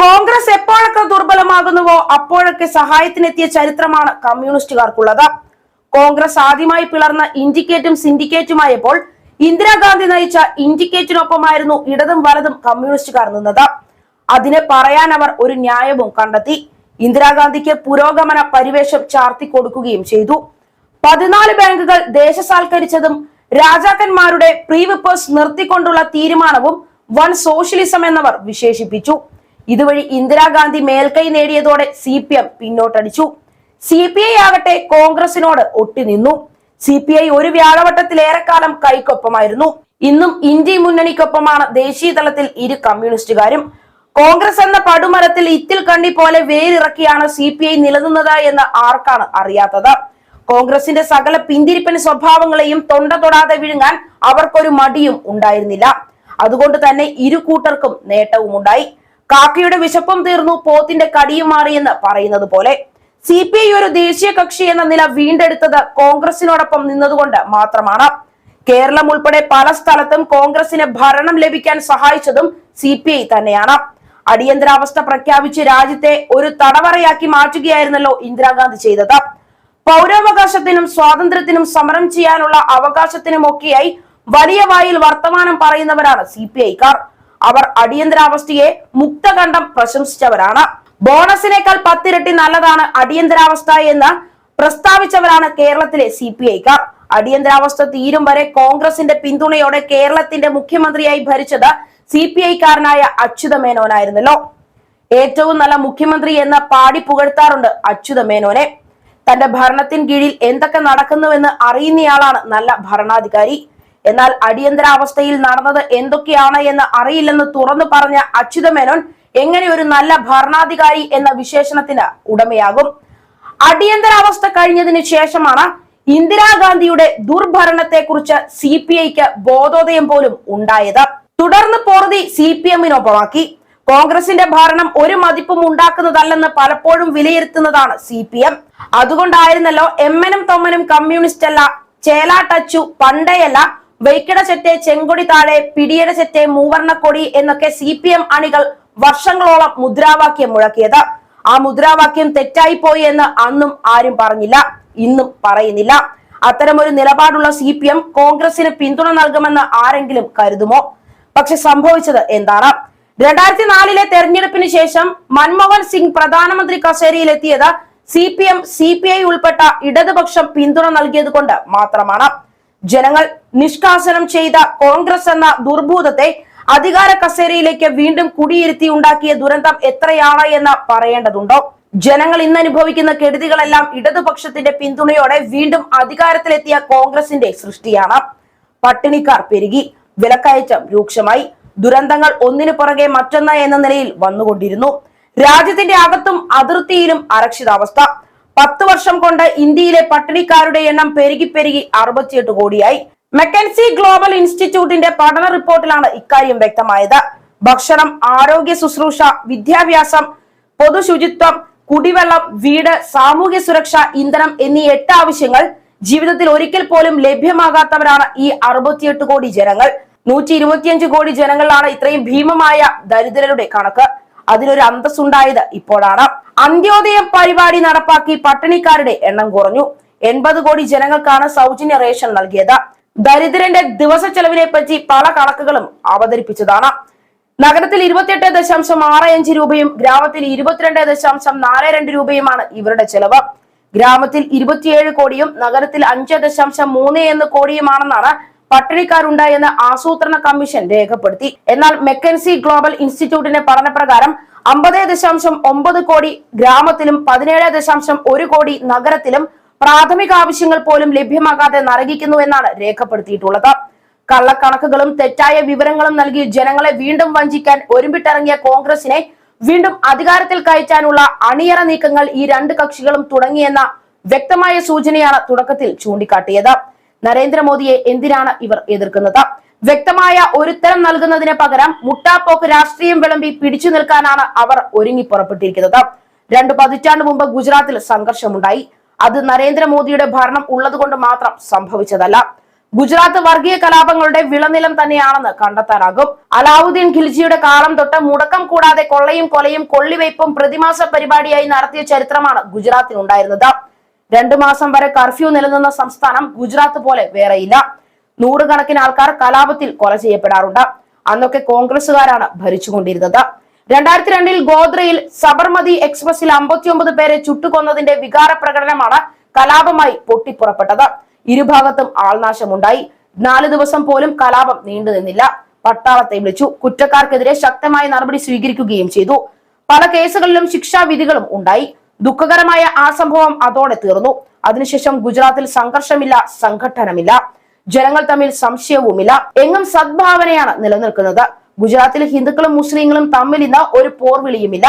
കോൺഗ്രസ് എപ്പോഴൊക്കെ ദുർബലമാകുന്നുവോ അപ്പോഴൊക്കെ സഹായത്തിനെത്തിയ ചരിത്രമാണ് കമ്മ്യൂണിസ്റ്റുകാർക്കുള്ളത്. കോൺഗ്രസ് ആദ്യമായി പിളർന്ന ഇൻഡിക്കേറ്റും സിൻഡിക്കേറ്റുമായപ്പോൾ ഇന്ദിരാഗാന്ധി നയിച്ച ഇൻഡിക്കേറ്റിനൊപ്പമായിരുന്നു ഇടതും വലതും കമ്മ്യൂണിസ്റ്റുകാർ നിന്നത്. അതിന് പറയാൻ അവർ ഒരു ന്യായവും കണ്ടെത്തി. ഇന്ദിരാഗാന്ധിക്ക് പുരോഗമന പരിവേഷം ചാർത്തി കൊടുക്കുകയും ചെയ്തു. പതിനാല് ബാങ്കുകൾ ദേശസാൽക്കരിച്ചതും രാജാക്കന്മാരുടെ പ്രീവിപ്പേഴ്സ് നിർത്തിക്കൊണ്ടുള്ള തീരുമാനവും വൺ സോഷ്യലിസം എന്നവർ വിശേഷിപ്പിച്ചു. ഇതുവഴി ഇന്ദിരാഗാന്ധി മേൽക്കൈ നേടിയതോടെ സി പി എം പിന്നോട്ടടിച്ചു. സി പി ഐ ആകട്ടെ കോൺഗ്രസിനോട് ഒട്ടിനിന്നു സി പി ഐ ഒരു വ്യാഴവട്ടത്തിലേറെക്കാലം കൈക്കൊപ്പമായിരുന്നു. ഇന്നും ഇന്ത്യ മുന്നണിക്കൊപ്പമാണ് ദേശീയ തലത്തിൽ ഇരു കമ്മ്യൂണിസ്റ്റുകാരും. കോൺഗ്രസ് എന്ന പടുമരത്തിൽ ഇത്തിൽ കണ്ണി പോലെ വേരിറക്കിയാണ് സി പി ഐ നിലനിന്നത് എന്ന് ആർക്കാണ് അറിയാത്തത്? കോൺഗ്രസിന്റെ സകല പിന്തിരിപ്പൻ സ്വഭാവങ്ങളെയും തൊണ്ട തൊടാതെ വിഴുങ്ങാൻ അവർക്കൊരു മടിയും ഉണ്ടായിരുന്നില്ല. അതുകൊണ്ട് തന്നെ ഇരു കൂട്ടർക്കും നേട്ടവും ഉണ്ടായി കാക്കയുടെ വിശപ്പും തീർന്നു പോത്തിന്റെ കടിയും മാറിയെന്ന് പറയുന്നത് പോലെ സി പി ഐ ഒരു ദേശീയ കക്ഷി എന്ന നില വീണ്ടെടുത്തത് കോൺഗ്രസിനോടൊപ്പം നിന്നതുകൊണ്ട് മാത്രമാണ്. കേരളം ഉൾപ്പെടെ പല സ്ഥലത്തും കോൺഗ്രസിന് ഭരണം ലഭിക്കാൻ സഹായിച്ചതും സി പി ഐ തന്നെയാണ്. അടിയന്തരാവസ്ഥ പ്രഖ്യാപിച്ച് രാജ്യത്തെ ഒരു തടവറയാക്കി മാറ്റുകയായിരുന്നല്ലോ ഇന്ദിരാഗാന്ധി ചെയ്തത്. പൗരാവകാശത്തിനും സ്വാതന്ത്ര്യത്തിനും സമരം ചെയ്യാനുള്ള അവകാശത്തിനുമൊക്കെയായി വലിയ വായിൽ വർത്തമാനം പറയുന്നവരാണ് സി പി ഐക്കാർ. അവർ അടിയന്തരാവസ്ഥയെ മുക്തകണ്ഠം പ്രശംസിച്ചവരാണ്. ബോണസിനേക്കാൾ പത്തിരട്ടി നല്ലതാണ് അടിയന്തരാവസ്ഥ എന്ന് പ്രസ്താവിച്ചവരാണ് കേരളത്തിലെ സി പി ഐക്കാർ. അടിയന്തരാവസ്ഥ തീരും വരെ കോൺഗ്രസിന്റെ പിന്തുണയോടെ കേരളത്തിന്റെ മുഖ്യമന്ത്രിയായി ഭരിച്ചത് സി പി ഐക്കാരനായ അച്യുത മേനോനായിരുന്നല്ലോ ഏറ്റവും നല്ല മുഖ്യമന്ത്രി എന്ന് പാടി പുകഴ്ത്താറുണ്ട് അച്യുത മേനോനെ തന്റെ ഭരണത്തിൻ കീഴിൽ എന്തൊക്കെ നടക്കുന്നുവെന്ന് അറിയുന്നയാളാണ് നല്ല ഭരണാധികാരി. എന്നാൽ അടിയന്തരാവസ്ഥയിൽ നടന്നത് എന്തൊക്കെയാണ് എന്ന് അറിയില്ലെന്ന് തുറന്നു പറഞ്ഞ അച്യുത മേനോൻ എങ്ങനെ ഒരു നല്ല ഭരണാധികാരി എന്ന വിശേഷണത്തിന് ഉടമയാകും? അടിയന്തരാവസ്ഥ കഴിഞ്ഞതിന് ശേഷമാണ് ഇന്ദിരാഗാന്ധിയുടെ ദുർഭരണത്തെക്കുറിച്ച് സി പി ഐക്ക് ബോധോദയം പോലും ഉണ്ടായത്. തുടർന്ന് പോറതി സി പി എമ്മിനൊപ്പമാക്കി. കോൺഗ്രസിന്റെ ഭരണം ഒരു മതിപ്പും ഉണ്ടാക്കുന്നതല്ലെന്ന് പലപ്പോഴും വിലയിരുത്തുന്നതാണ് സി പി എം. അതുകൊണ്ടായിരുന്നല്ലോ എമ്മനും തൊമ്മനും കമ്മ്യൂണിസ്റ്റ് അല്ല ടച്ചു പണ്ടേയല്ല വൈക്കിട ചെറ്റെ ചെങ്കൊടി താഴെ പിടിയട ചെറ്റെ മൂവർണക്കൊടി എന്നൊക്കെ സി പി എം അണികൾ വർഷങ്ങളോളം മുദ്രാവാക്യം മുഴക്കിയത്. ആ മുദ്രാവാക്യം തെറ്റായി പോയി എന്ന് അന്നും ആരും പറഞ്ഞില്ല. ഇന്നും പറയുന്നില്ല. അത്തരമൊരു നിലപാടുള്ള സി പി എം കോൺഗ്രസിന് പിന്തുണ നൽകുമെന്ന് ആരെങ്കിലും കരുതുമോ? പക്ഷെ സംഭവിച്ചത് എന്താണ്? രണ്ടായിരത്തി നാലിലെ തെരഞ്ഞെടുപ്പിന് ശേഷം മൻമോഹൻ സിംഗ് പ്രധാനമന്ത്രി കസേരയിലെത്തിയത് C P M C P I ഉൾപ്പെട്ട ഇടതുപക്ഷം പിന്തുണ നൽകിയത് കൊണ്ട് മാത്രമാണ്. ജനങ്ങൾ നിഷ്കാസനം ചെയ്ത കോൺഗ്രസ് എന്ന ദുർഭൂതത്തെ അധികാര കസേരയിലേക്ക് വീണ്ടും കുടിയിരുത്തി ഉണ്ടാക്കിയ ദുരന്തം എത്രയാണ് എന്ന് പറയേണ്ടതുണ്ടോ? ജനങ്ങൾ ഇന്ന് അനുഭവിക്കുന്ന കെടുതികളെല്ലാം ഇടതുപക്ഷത്തിന്റെ പിന്തുണയോടെ വീണ്ടും അധികാരത്തിലെത്തിയ കോൺഗ്രസിന്റെ സൃഷ്ടിയാണ്. പട്ടിണിക്കാർ പെരുകി വിലക്കയറ്റം രൂക്ഷമായി. ദുരന്തങ്ങൾ ഒന്നിനു പുറകെ മറ്റൊന്ന് എന്ന നിലയിൽ വന്നുകൊണ്ടിരുന്നു. രാജ്യത്തിന്റെ അകത്തും അതിർത്തിയിലും അരക്ഷിതാവസ്ഥ. പത്ത് വർഷം കൊണ്ട് ഇന്ത്യയിലെ പട്ടിണിക്കാരുടെ എണ്ണം പെരുകി പെരുകി അറുപത്തിയെട്ട് കോടിയായി. മെക്കൻസി ഗ്ലോബൽ ഇൻസ്റ്റിറ്റ്യൂട്ടിന്റെ പഠന റിപ്പോർട്ടിലാണ് ഇക്കാര്യം വ്യക്തമായത്. ഭക്ഷണം ആരോഗ്യ ശുശ്രൂഷ വിദ്യാഭ്യാസം പൊതുശുചിത്വം കുടിവെള്ളം വീട് സാമൂഹ്യ സുരക്ഷ ഇന്ധനം എന്നീ എട്ട് ആവശ്യങ്ങൾ ജീവിതത്തിൽ ഒരിക്കൽ പോലും ലഭ്യമാകാത്തവരാണ് ഈ അറുപത്തിയെട്ട് കോടി ജനങ്ങൾ. നൂറ്റി ഇരുപത്തിയഞ്ച് കോടി ജനങ്ങളിലാണ് ഇത്രയും ഭീമമായ ദരിദ്രരുടെ കണക്ക്. അതിനൊരു അന്തസ്സുണ്ടായത് ഇപ്പോഴാണ്. അന്ത്യോദയം പരിപാടി നടപ്പാക്കി പട്ടിണിക്കാരുടെ എണ്ണം കുറഞ്ഞു. എൺപത് കോടി ജനങ്ങൾക്കാണ് സൗജന്യ റേഷൻ നൽകിയത്. ദരിദ്രന്റെ ദിവസ ചെലവിനെ പറ്റി പല കണക്കുകളും അവതരിപ്പിച്ചതാണ്. നഗരത്തിൽ ഇരുപത്തിയെട്ട് ദശാംശം ആറ് അഞ്ച് രൂപയും ഗ്രാമത്തിൽ ഇരുപത്തിരണ്ട് ദശാംശം നാല് രണ്ട് രൂപയുമാണ് ഇവരുടെ ചെലവ്. ഗ്രാമത്തിൽ ഇരുപത്തിയേഴ് കോടിയും നഗരത്തിൽ അഞ്ച് ദശാംശം മൂന്ന് എന്ന് കോടിയുമാണെന്നാണ് പട്ടിണിക്കാരുണ്ടായെന്ന് ആസൂത്രണ കമ്മീഷൻ രേഖപ്പെടുത്തി. എന്നാൽ മെക്കൻസി ഗ്ലോബൽ ഇൻസ്റ്റിറ്റ്യൂട്ടിന്റെ പഠനപ്രകാരം അമ്പത് ദശാംശം ഒമ്പത് കോടി ഗ്രാമത്തിലും പതിനേഴ് ദശാംശം ഒരു കോടി നഗരത്തിലും പ്രാഥമിക ആവശ്യങ്ങൾ പോലും ലഭ്യമാകാതെ നരകിക്കുന്നു എന്നാണ് രേഖപ്പെടുത്തിയിട്ടുള്ളത്. കള്ളക്കണക്കുകളും തെറ്റായ വിവരങ്ങളും നൽകി ജനങ്ങളെ വീണ്ടും വഞ്ചിക്കാൻ ഒരുമ്പിട്ടിറങ്ങിയ കോൺഗ്രസിനെ വീണ്ടും അധികാരത്തിൽ കയറ്റാനുള്ള അണിയറ നീക്കങ്ങൾ ഈ രണ്ട് കക്ഷികളും തുടങ്ങിയെന്ന വ്യക്തമായ സൂചനയാണ് തുടക്കത്തിൽ ചൂണ്ടിക്കാട്ടിയത്. നരേന്ദ്രമോദിയെ എന്തിനാണ് ഇവർ എതിർക്കുന്നത്? വ്യക്തമായ ഒരുത്തരം നൽകുന്നതിന് പകരം മുട്ടാപ്പോക്ക് രാഷ്ട്രീയം വിളമ്പി പിടിച്ചു നിൽക്കാനാണ് അവർ ഒരുങ്ങി പുറപ്പെട്ടിരിക്കുന്നത് രണ്ടു പതിറ്റാണ്ട് മുമ്പ് ഗുജറാത്തിൽ സംഘർഷമുണ്ടായി. അത് നരേന്ദ്രമോദിയുടെ ഭരണം ഉള്ളതുകൊണ്ട് മാത്രം സംഭവിച്ചതല്ല. ഗുജറാത്ത് വർഗീയ കലാപങ്ങളുടെ വിളനിലം തന്നെയാണെന്ന് കണ്ടെത്താനാകും. അലാവുദ്ദീൻ ഖിൽജിയുടെ കാലം തൊട്ട് മുടക്കം കൂടാതെ കൊള്ളയും കൊലയും കൊള്ളിവയ്പും പ്രതിമാസ പരിപാടിയായി നടത്തിയ ചരിത്രമാണ് ഗുജറാത്തിനുണ്ടായിരുന്നത് രണ്ടു മാസം വരെ കർഫ്യൂ നിലനിന്ന സംസ്ഥാനം ഗുജറാത്ത് പോലെ വേറെയില്ല. നൂറുകണക്കിന് ആൾക്കാർ കലാപത്തിൽ കൊല ചെയ്യപ്പെടാറുണ്ട്. അന്നൊക്കെ കോൺഗ്രസുകാരാണ് ഭരിച്ചുകൊണ്ടിരുന്നത്. രണ്ടായിരത്തി രണ്ടിൽ ഗോദ്രയിൽ സബർമതി എക്സ്പ്രസിൽ അമ്പത്തിയൊമ്പത് പേരെ ചുട്ടുകൊന്നതിന്റെ വികാര പ്രകടനമാണ് കലാപമായി പൊട്ടിപ്പുറപ്പെട്ടത്. ഇരുഭാഗത്തും ആൾനാശമുണ്ടായി. നാല് ദിവസം പോലും കലാപം നീണ്ടു നിന്നില്ല. പട്ടാളത്തെ വിളിച്ചു. കുറ്റക്കാർക്കെതിരെ ശക്തമായ നടപടി സ്വീകരിക്കുകയും ചെയ്തു. പല കേസുകളിലും ശിക്ഷാവിധികളും ഉണ്ടായി. ദുഃഖകരമായ ആ സംഭവം അതോടെ തീർന്നു. അതിനുശേഷം ഗുജറാത്തിൽ സംഘർഷമില്ല സംഘട്ടനമില്ല. ജനങ്ങൾ തമ്മിൽ സംശയവുമില്ല. എങ്ങും സദ്ഭാവനയാണ് നിലനിൽക്കുന്നത്. ഗുജറാത്തിൽ ഹിന്ദുക്കളും മുസ്ലിങ്ങളും തമ്മിൽ ഇന്ന് ഒരു പോർവിളിയുമില്ല.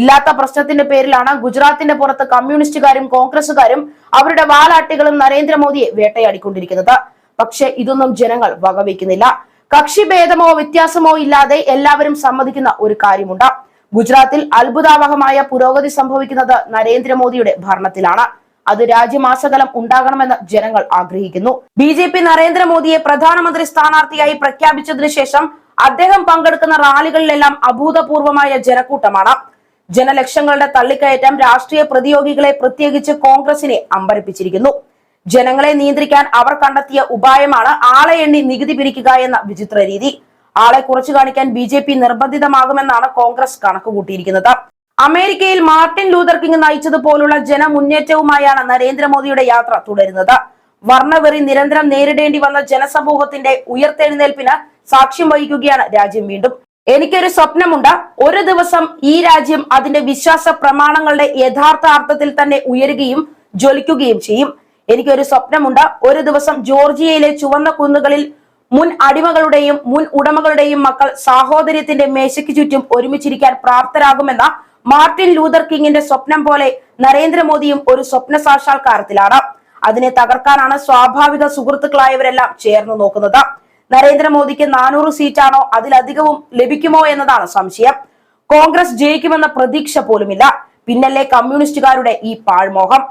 ഇല്ലാത്ത പ്രശ്നത്തിന്റെ പേരിലാണ് ഗുജറാത്തിന്റെ പുറത്ത് കമ്മ്യൂണിസ്റ്റുകാരും കോൺഗ്രസുകാരും അവരുടെ വാലാട്ടികളും നരേന്ദ്രമോദിയെ വേട്ടയാടിക്കൊണ്ടിരിക്കുന്നത്. പക്ഷെ ഇതൊന്നും ജനങ്ങൾ വകവയ്ക്കുന്നില്ല കക്ഷിഭേദമോ വ്യത്യാസമോ ഇല്ലാതെ എല്ലാവരും സമ്മതിക്കുന്ന ഒരു കാര്യമുണ്ട്. ഗുജറാത്തിൽ അത്ഭുതാവഹമായ പുരോഗതി സംഭവിക്കുന്നത് നരേന്ദ്രമോദിയുടെ ഭരണത്തിലാണ്. അത് രാജ്യമാസകലം ഉണ്ടാകണമെന്ന് ജനങ്ങൾ ആഗ്രഹിക്കുന്നു. ബി ജെ പി നരേന്ദ്രമോദിയെ പ്രധാനമന്ത്രി സ്ഥാനാർത്ഥിയായി പ്രഖ്യാപിച്ചതിനു ശേഷം അദ്ദേഹം പങ്കെടുക്കുന്ന റാലികളിലെല്ലാം അഭൂതപൂർവമായ ജനക്കൂട്ടമാണ്. ജനലക്ഷങ്ങളുടെ തള്ളിക്കയറ്റം രാഷ്ട്രീയ പ്രതിയോഗികളെ പ്രത്യേകിച്ച് കോൺഗ്രസിനെ അമ്പരപ്പിച്ചിരിക്കുന്നു. ജനങ്ങളെ നിയന്ത്രിക്കാൻ അവർ കണ്ടെത്തിയ ഉപായമാണ് ആളെ എണ്ണി നികുതി പിരിക്കുക എന്ന വിചിത്ര രീതി. ആളെ കുറച്ചു കാണിക്കാൻ ബി ജെ പി നിർബന്ധിതമാകുമെന്നാണ് കോൺഗ്രസ് കണക്കുകൂട്ടിയിരിക്കുന്നത്. അമേരിക്കയിൽ മാർട്ടിൻ ലൂതർ കിങ് നയിച്ചതുപോലുള്ള ജനമുന്നേറ്റവുമായാണ് നരേന്ദ്രമോദിയുടെ യാത്ര തുടരുന്നത്. വർണവെറി നിരന്തരം നേരിടേണ്ടി വന്ന ജനസമൂഹത്തിന്റെ ഉയർത്തെഴുന്നേൽപ്പിന് സാക്ഷ്യം വഹിക്കുകയാണ് രാജ്യം വീണ്ടും. എനിക്കൊരു സ്വപ്നമുണ്ട്. ഒരു ദിവസം ഈ രാജ്യം അതിന്റെ വിശ്വാസ പ്രമാണങ്ങളുടെ യഥാർത്ഥ അർത്ഥത്തിൽ തന്നെ ഉയരുകയും ജ്വലിക്കുകയും ചെയ്യും. എനിക്കൊരു സ്വപ്നമുണ്ട്. ഒരു ദിവസം ജോർജിയയിലെ ചുവന്ന കുന്നുകളിൽ മുൻ അടിമകളുടെയും മുൻ ഉടമകളുടെയും മക്കൾ സാഹോദര്യത്തിന്റെ മേശയ്ക്ക് ചുറ്റും ഒരുമിച്ചിരിക്കാൻ പ്രാപ്തരാകുമെന്ന മാർട്ടിൻ ലൂതർ കിങ്ങിന്റെ സ്വപ്നം പോലെ നരേന്ദ്രമോദിയും ഒരു സ്വപ്ന സാക്ഷാത്കാരത്തിലാണ്. അതിനെ തകർക്കാനാണ് സ്വാഭാവിക സുഹൃത്തുക്കളായവരെല്ലാം ചേർന്ന് നോക്കുന്നത്. നരേന്ദ്രമോദിക്ക് നാനൂറ് സീറ്റാണോ അതിലധികവും ലഭിക്കുമോ എന്നതാണ് സംശയം. കോൺഗ്രസ് ജയിക്കുമെന്ന പ്രതീക്ഷ പോലുമില്ല. പിന്നല്ലേ കമ്മ്യൂണിസ്റ്റുകാരുടെ ഈ പാഴ്മോഹം.